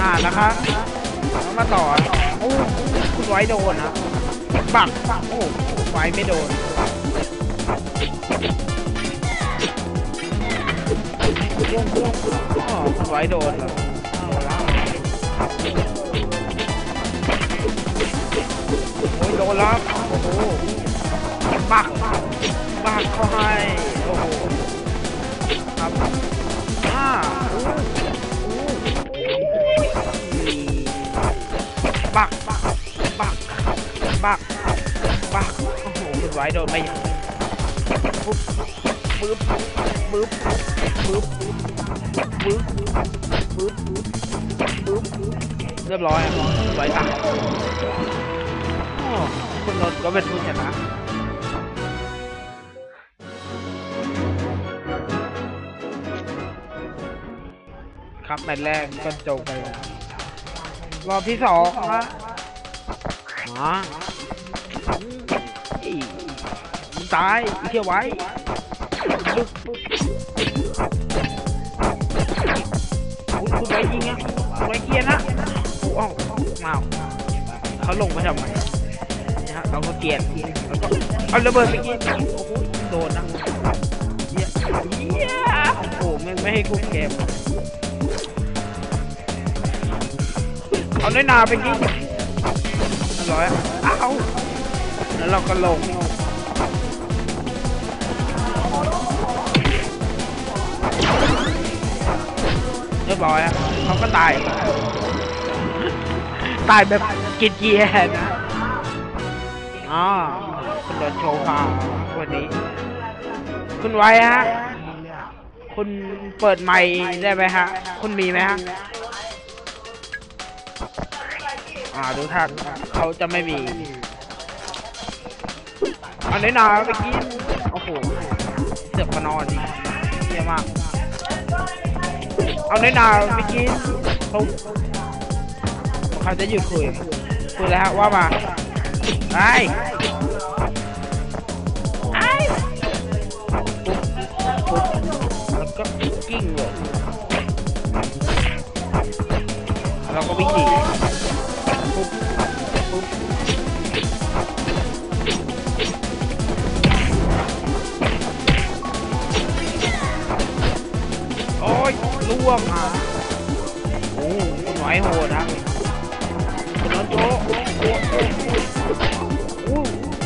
อ่านะคะแล้วมาต่อโอ้คุณไว้โดนนะ ปักปักโอ้ไว้ไม่โดนอ๋อคุณไว้โดนเหรอโดนแล้วโอ้ยโดนแล้วโอ้โหปักปักเขาให้โอ้โหครับอ่าโอ้ปักปักปัก ปักปักโอ้โหคุณไว้โดนไปปุ๊บปึ๊บปึ๊บปึ๊บปึ๊บปึ๊บปึ๊บเรียบร้อยไว้ตายโอ้คุณนนท์ก็เป็นผู้ชนะครับแมตช์แรกก็จบไปรอบที่สองนะมา ตายเที่ยวไว้ปุ๊บปุ๊บอุ๊ยคุณไว้ยิงอะไว้เกียร์นะโอ้อ้าวเมาเขาลงมาทำไมนี่ฮะเราก็เกียร์แล้วก็เอาระเบิดไปกินโอ้โหโดนนะเหี้ยเหี้ยโอ้โหไม่ไม่ให้กูเกมเอาน้อยนาไปกินอร่อยอะอ้าวแล้วเราก็ลง รียบร้อยอะเขาก็ตาย ตายแบบกินเกียร์นะอ๋อคุณโดนโชว์พาวันนี้ คุณไว้ฮะ คุณเปิดไมค์ได้ไหมฮะ คุณมีไหมฮะ อ่าดูท่านเขาจะไม่มีอันนี้นาไปกินโอ้โหเสือกมานอนดิเยี่ยมาก เอาแน่นาไปกินทุบเขาจะหยุดคุยคุยแล้วฮะว่ามาไป ล่วงอะโอ้คุณไหวโหดนะคุณนนท์โจโอ้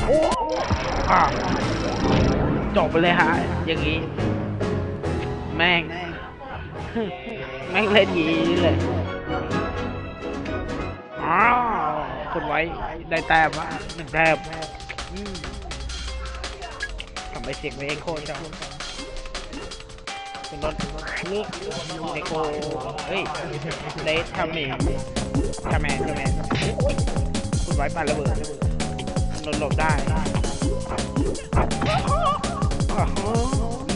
โอ้อะจบไปเลยฮะ อย่างงี้ แม่ง แม่งเล่นอย่างงี้เลยอ้าวคนไว้ได้แต้มวะหนึ่งแต้มทำไมเสียงเพลงโคตรจั งคุณรถลูกเนโกเฮ้ยเลสทำเมนทำแมนทำแมนคุณไว้ปาระเบิดคุณนนหลบได้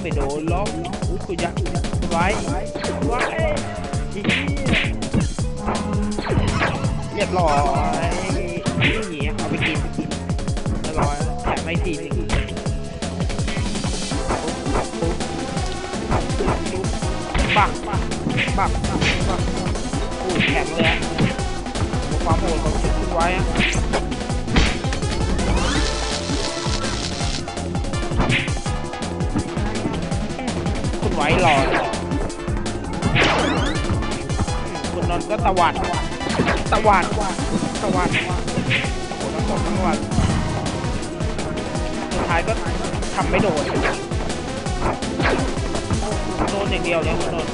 ไม่โดนล็อกอุ้ยคุณยักษ์คุณไว้ไว้เรียบร้อยนี่เอาไปกินเรียบร้อยแถมไม่ทีนึง ปักปักปักปักอู้แข็งเลยอะความโหดของชุดคุณไว้อะคุณไว้หล่อคุณนนท์ก็ตะวันตะวันตะวันโอ้โหทั้งหมดทั้งวันสุดท้ายก็ทำไม่โดน นอย่างเดียวเลยโดน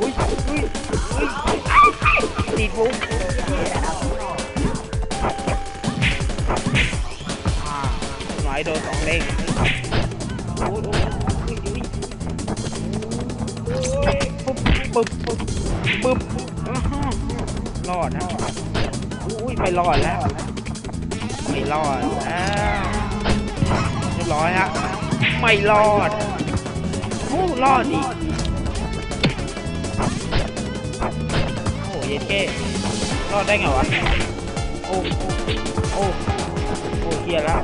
อุ้ยอุ้ยอุ้ยตีปุ๊บอ่ายโดนสองเด้งปุ๊บปุ๊บปุ๊บปึ๊บอื้อหือรอดนะอุ้ยไม่รอดแล้วไม่รอดแล้วเรียบร้อยฮะ ไม่รอดโอ้รอดอีกโอ้ยเก้รอดได้ไงวะ โอ้ โอ้ โอ้เฮียแล้ว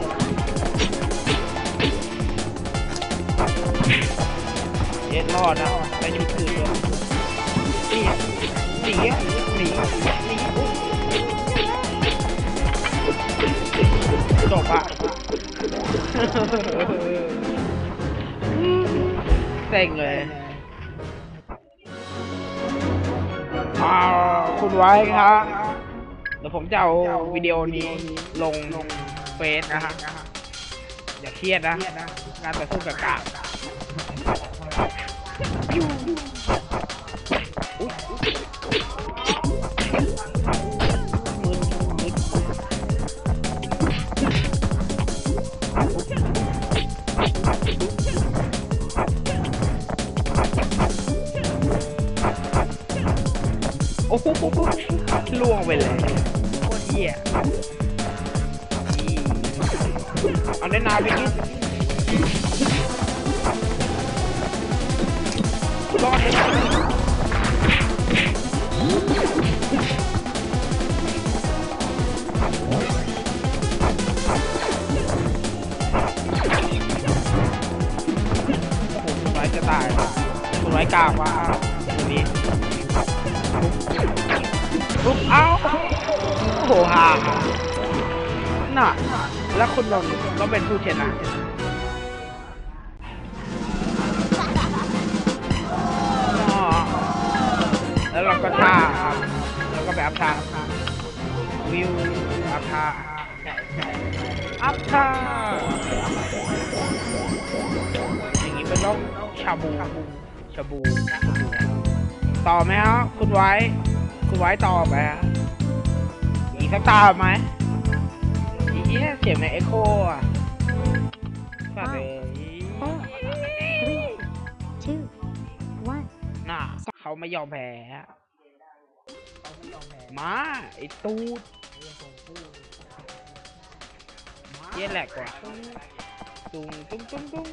เย็นรอดนะไปยุดตื่นเลยนี่หนีหนีหนีจบอะ ซ็งเลยอ่าคุณไว้ครับเดี๋ยวผมจะเอาวิดีโอนี้ลงเฟซนะฮะอย่าเครียดนะ งานต่อสู้กับกากอุ๊ อ้โหล่วงไปเลยโคตรเหี้ยเอาเน้นนาไปกินรอดเลยโอ้โหคุณไว้จะตายคุณไว้กล้าว่า ปุ๊บเอ้าโอ้โหห่าน่ะ แล้วคุณนนท์ก็เป็นผู้ชนะแล้วเราก็ท่าแล้วก็ไปอัพท่าวิวอัพท่าอัพท่าอย่างนี้เป็นต้องชาบูชาบู ต่อไหมครับคุณไว้ คุณไว้ต่อไหมฮะอีกสักตาไหมอีเหี้ยเสียงในเอ็กโคอะสัตว์เลย three, two, one. น่ะเขาไม่ยอมแพ้มาไอ้ตูดเหี้ยแหลกกว่าตุ้งตุ้งตุ้งตุ้ง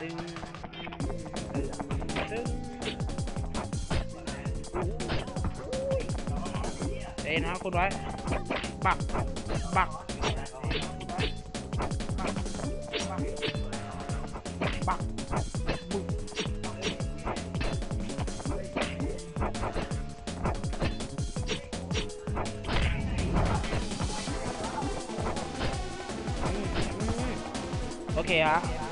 ตึงตึง เอ้ยนะคุณไว้บักบักบักบึกโอเคฮะ